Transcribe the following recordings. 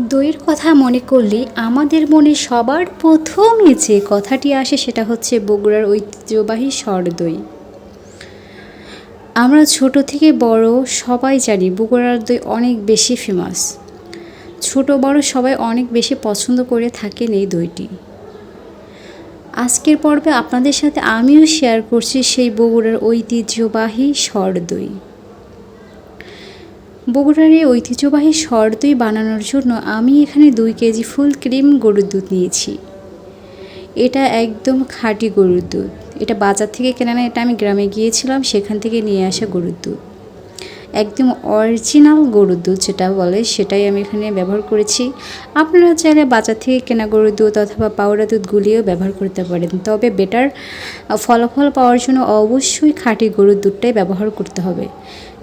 দইয়ের কথা মনে করলে আমাদের মনে সবার প্রথমে যে কথাটি আসে সেটা হচ্ছে বগুড়ার ঐতিহ্যবাহী সর দই আমরা ছোট থেকে বড় সবাই জানি বগুড়ার দই অনেক বেশি ফেমাস ছোট বড় সবাই অনেক বেশি পছন্দ করে থাকেন এই দইটি। আজকের পর্বে আপনাদের সাথে আমিও শেয়ার করছি সেই বগুড়ার ঐতিহ্যবাহী সর দই বগুড়ার এই ঐতিহ্যবাহী সর দই বানানোর জন্য আমি এখানে দুই কেজি ফুল ক্রিম গরুর দুধ নিয়েছি। এটা একদম খাঁটি গরুর দুধ। এটা বাজার থেকে কেনা এটা আমি গ্রামে গিয়েছিলাম, সেখান থেকে নিয়ে আসা গরুর দুধ। একদম অরিজিনাল গরুর দুধ যেটা বলে, সেটাই আমি এখানে ব্যবহার করেছি। আপনারা চাইলে বাজার থেকে কেনা গরুর দুধ অথবা পাউডার দুধ গুলিয়েও ব্যবহার করতে পারেন। তবে বেটার ফলাফল পাওয়ার জন্য অবশ্যই খাঁটি গরুর দুধটাই ব্যবহার করতে হবে।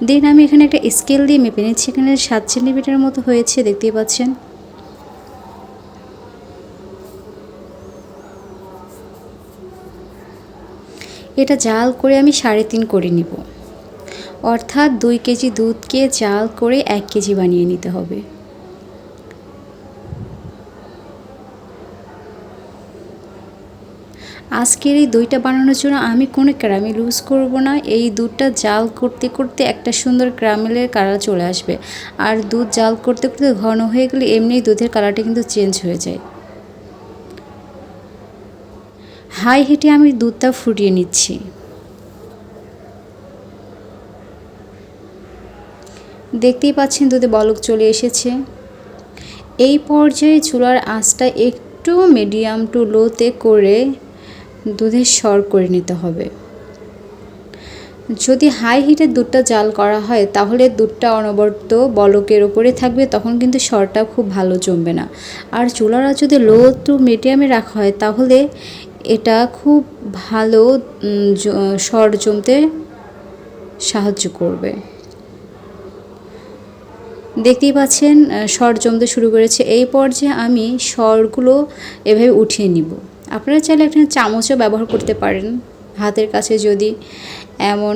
দেন আমি এখানে একটা স্কেল দিয়ে মেপে নিচ্ছি। এখানে সাত সেন্টিমিটার মতো হয়েছে, দেখতেই পাচ্ছেন। এটা জাল করে আমি সাড়ে তিন করে নিব। অর্থাৎ দুই কেজি দুধকে জাল করে এক কেজি বানিয়ে নিতে হবে। আজকের এই দইটা বানানোর জন্য আমি কোনো ক্যারামেল ইউজ করব না। এই দুধটা জাল করতে করতে একটা সুন্দর ক্যারামেলের কালার চলে আসবে। আর দুধ জাল করতে করতে ঘন হয়ে গেলে এমনি দুধের কালারটা কিন্তু চেঞ্জ হয়ে যায়। হাই হিটে আমি দুধটা ফুটিয়ে নিচ্ছি। দেখতেই পাচ্ছেন দুধে বলক চলে এসেছে। এই পর্যায়ে চুলার আঁচটা একটু মিডিয়াম টু লোতে করে দুধের সর করে নিতে হবে। যদি হাই হিটে দুধটা জাল করা হয়, তাহলে দুধটা অনবরত বলকের ওপরে থাকবে, তখন কিন্তু সরটা খুব ভালো জমবে না। আর চুলারা যদি লো টু মিডিয়ামে রাখা হয়, তাহলে এটা খুব ভালো সর জমতে সাহায্য করবে। দেখতেই পাচ্ছেন সর জমতে শুরু করেছে। এই পর্যায়ে আমি সরগুলো এভাবে উঠিয়ে নিব। আপনারা চাইলে একটা চামচও ব্যবহার করতে পারেন। হাতের কাছে যদি এমন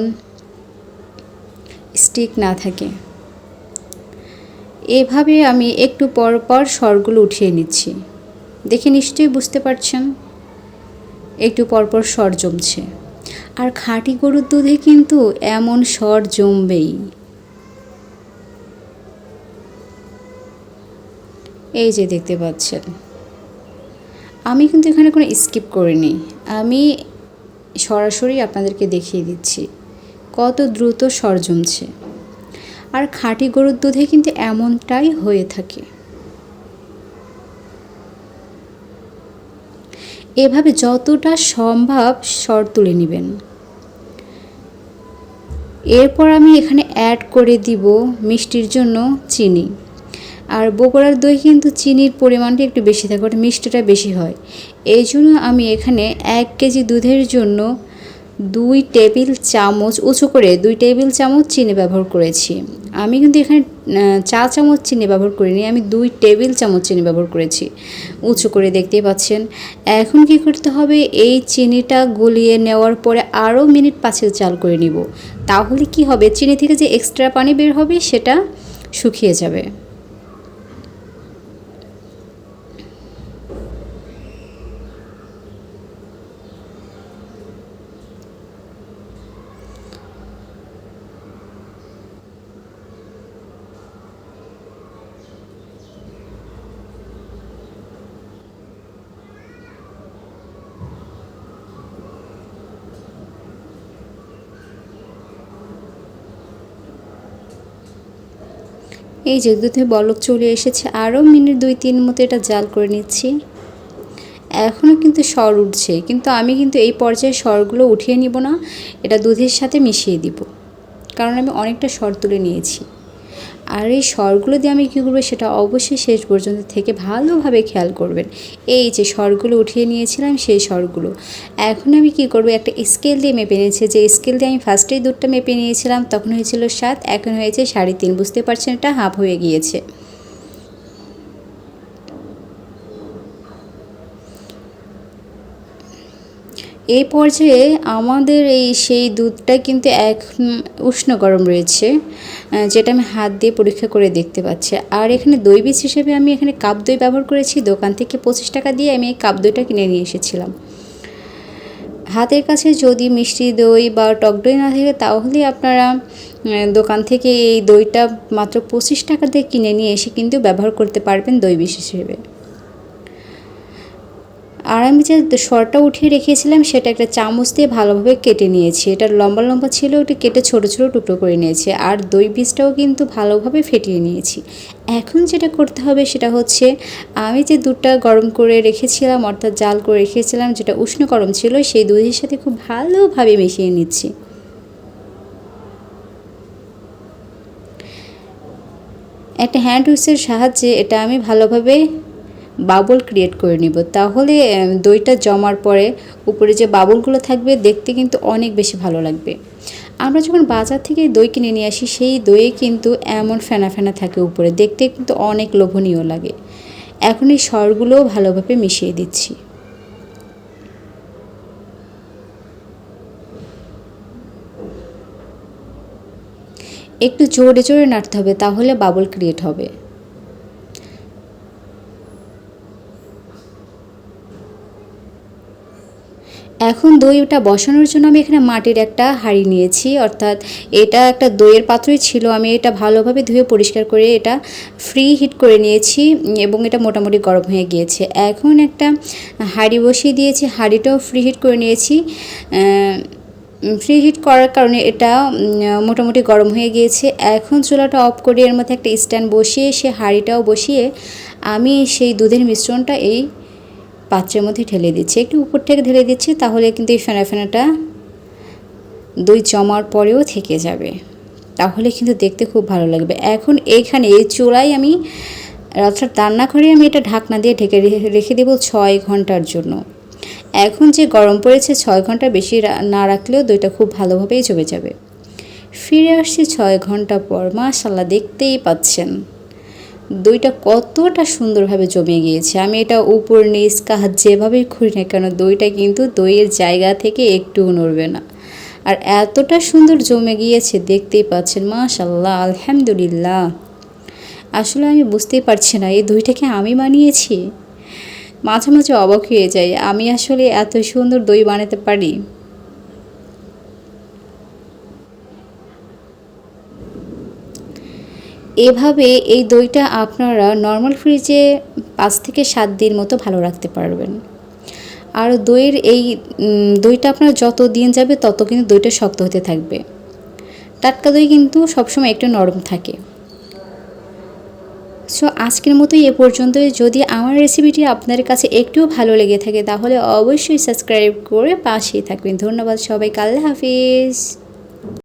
স্টিক না থাকে। এভাবে আমি একটু পর পর স্বরগুলো উঠিয়ে নিচ্ছি। দেখে নিশ্চয়ই বুঝতে পারছেন? একটু পরপর স্বর জমছে। আর খাঁটি গরুর দুধে কিন্তু এমন স্বর জমবেই। এই যে দেখতে পাচ্ছেন। আমি কিন্তু এখানে কোনো স্কিপ করিনি। আমি সরাসরি আপনাদেরকে দেখিয়ে দিচ্ছি কত দ্রুত স্বর জমছে আর খাঁটি গরুর দুধে কিন্তু এমনটাই হয়ে থাকে। এভাবে যতটা সম্ভব স্বর তুলে নেবেন। এরপর আমি এখানে অ্যাড করে দিব মিষ্টির জন্য চিনি। আর বগুড়ার দই কিন্তু চিনির পরিমাণটা একটু বেশি থাকে, ওটা মিষ্টিটা বেশি হয়। এই জন্য আমি এখানে এক কেজি দুধের জন্য দুই টেবিল চামচ, উঁচু করে দুই টেবিল চামচ চিনি ব্যবহার করেছি। আমি কিন্তু এখানে চা চামচ চিনি ব্যবহার করিনি, আমি দুই টেবিল চামচ চিনি ব্যবহার করেছি। উঁচু করে দেখতেই পাচ্ছেন। এখন কি করতে হবে? এই চিনিটা গলিয়ে নেওয়ার পরে আরও মিনিট পাঁচেক চাল করে নিব। তাহলে কি হবে? চিনি থেকে যে এক্সট্রা পানি বের হবে, সেটা শুকিয়ে যাবে। এই যে দুধে বলক চলে এসেছে, আরও মিনিট দুই, তিন মতো এটা জাল করে নিচ্ছি। এখনও কিন্তু স্বর উঠছে, কিন্তু আমি কিন্তু এই পর্যায়ে স্বরগুলো উঠিয়ে নিব না, এটা দুধের সাথে মিশিয়ে দিব। কারণ আমি অনেকটা স্বর তুলে নিয়েছি। আর এই স্বরগুলো দিয়ে আমি কী করব সেটা অবশ্যই শেষ পর্যন্ত থেকে ভালোভাবে খেয়াল করবেন। এই যে স্বরগুলো উঠিয়ে নিয়েছিলাম সেই স্বরগুলো। এখন আমি কি করব, একটা স্কেল দিয়ে মেপে নিয়েছি। যে স্কেল দিয়ে আমি ফার্স্টেই দুধটা মেপে নিয়েছিলাম, তখন হয়েছিল সাত, এখন হয়েছে সাড়ে তিন। বুঝতে পারছেন? এটা হাফ হয়ে গিয়েছে। এই পর্যায়ে আমাদের এই সেই দুধটা কিন্তু এক উষ্ণ গরম রয়েছে। যেটা আমি হাত দিয়ে পরীক্ষা করে দেখতে পাচ্ছি। আর এখানে দই বীজ হিসেবে আমি এখানে কাপ দই ব্যবহার করেছি। দোকান থেকে পঁচিশ টাকা দিয়ে আমি এই কাপ দইটা কিনে নিয়ে এসেছিলাম। হাতের কাছে যদি মিষ্টি দই বা টক দই না থাকে, তাহলে আপনারা দোকান থেকে এই দইটা মাত্র পঁচিশ টাকা দিয়ে কিনে নিয়ে এসে কিন্তু ব্যবহার করতে পারবেন দই বিষ হিসেবে। আর আমি যে সরটা উঠিয়ে রেখেছিলাম, সেটা একটা চামচ দিয়ে ভালোভাবে কেটে নিয়েছি। এটা লম্বা লম্বা ছিল, ওটা কেটে ছোট ছোট টুকরো করে নিয়েছি। আর দই বীজটাও কিন্তু ভালোভাবে ফেটিয়ে নিয়েছি। এখন যেটা করতে হবে, সেটা হচ্ছে আমি যে দুধটা গরম করে রেখেছিলাম, অর্থাৎ জাল করে রেখেছিলাম, যেটা উষ্ণ গরম ছিল, সেই দুধের সাথে খুব ভালোভাবে মিশিয়ে নিচ্ছি। একটা হ্যান্ড উইক্সের সাহায্যে এটা আমি ভালোভাবে বাবল ক্রিয়েট করে নিব। তাহলে দইটা জমার পরে উপরে যে বাবলগুলো থাকবে, দেখতে কিন্তু অনেক বেশি ভালো লাগবে। আমরা যখন বাজার থেকে দই কিনে নিয়ে আসি, সেই দইয়ে কিন্তু এমন ফেনা ফেনা থাকে উপরে। দেখতে কিন্তু অনেক লোভনীয় লাগে। এখন এই সরগুলোও ভালোভাবে মিশিয়ে দিচ্ছি। একটু জোরে জোরে নাড়তে হবে, তাহলে বাবল ক্রিয়েট হবে। এখন দইটা বসানোর জন্য আমি এখানে মাটির একটা হাঁড়ি নিয়েছি, অর্থাৎ এটা একটা দইয়ের পাত্রই ছিল। আমি এটা ভালোভাবে ধুয়ে পরিষ্কার করে এটা ফ্রি হিট করে নিয়েছি এবং এটা মোটামুটি গরম হয়ে গিয়েছে। এখন একটা হাঁড়ি বসিয়ে দিয়েছি, হাঁড়িটাও ফ্রি হিট করে নিয়েছি। ফ্রি হিট করার কারণে এটা মোটামুটি গরম হয়ে গিয়েছে। এখন চুলাটা অফ করে এর মধ্যে একটা স্ট্যান্ড বসিয়ে সে হাঁড়িটাও বসিয়ে আমি সেই দুধের মিশ্রণটা এই পাত্রের মধ্যে ঢেলে দিচ্ছি। একটু উপর থেকে ঢেলে দিচ্ছি, তাহলে কিন্তু এই ফেনা ফেনাটা দই জমার পরেও থেকে যাবে। তাহলে কিন্তু দেখতে খুব ভালো লাগবে। এখন এইখানে এই চুলায় আমি, অর্থাৎ রান্নাঘরে আমি এটা ঢাকনা দিয়ে ঢেকে রেখে দেবো ছয় ঘণ্টার জন্য। এখন যে গরম পড়েছে, ছয় ঘণ্টা বেশি না রাখলেও দইটা খুব ভালোভাবেই জমে যাবে। ফিরে আসছি ছয় ঘণ্টা পর। মাশাল্লাহ দেখতেই পাচ্ছেন। দইটা কতটা সুন্দরভাবে জমে গিয়েছে। আমি এটা উপর নিচ কাহাত যেভাবেই খুঁড়ি না কেন, দইটা কিন্তু দইয়ের জায়গা থেকে একটুও নড়বে না। আর এতটা সুন্দর জমে গিয়েছে, দেখতেই পাচ্ছেন মাশাল্লাহ আলহামদুলিল্লাহ। আসলে আমি বুঝতেই পারছি না, এই দইটাকে আমি বানিয়েছি? মাঝে মাঝে অবাক হয়ে যাই, আমি আসলে এত সুন্দর দই বানাতে পারি? এভাবে এই দইটা আপনারা নর্মাল ফ্রিজে পাঁচ থেকে সাত দিন মতো ভালো রাখতে পারবেন। আর দইয়ের এই দইটা আপনার যত দিন যাবে তত কিন্তু দইটা শক্ত হতে থাকবে। টাটকা দই কিন্তু সবসময় একটু নরম থাকে। সো আজকের মতোই এ পর্যন্তই। যদি আমার রেসিপিটি আপনাদের কাছে একটুও ভালো লেগে থাকে, তাহলে অবশ্যই সাবস্ক্রাইব করে পাশেই থাকবেন। ধন্যবাদ সবাইকে। আল্লাহ হাফিজ।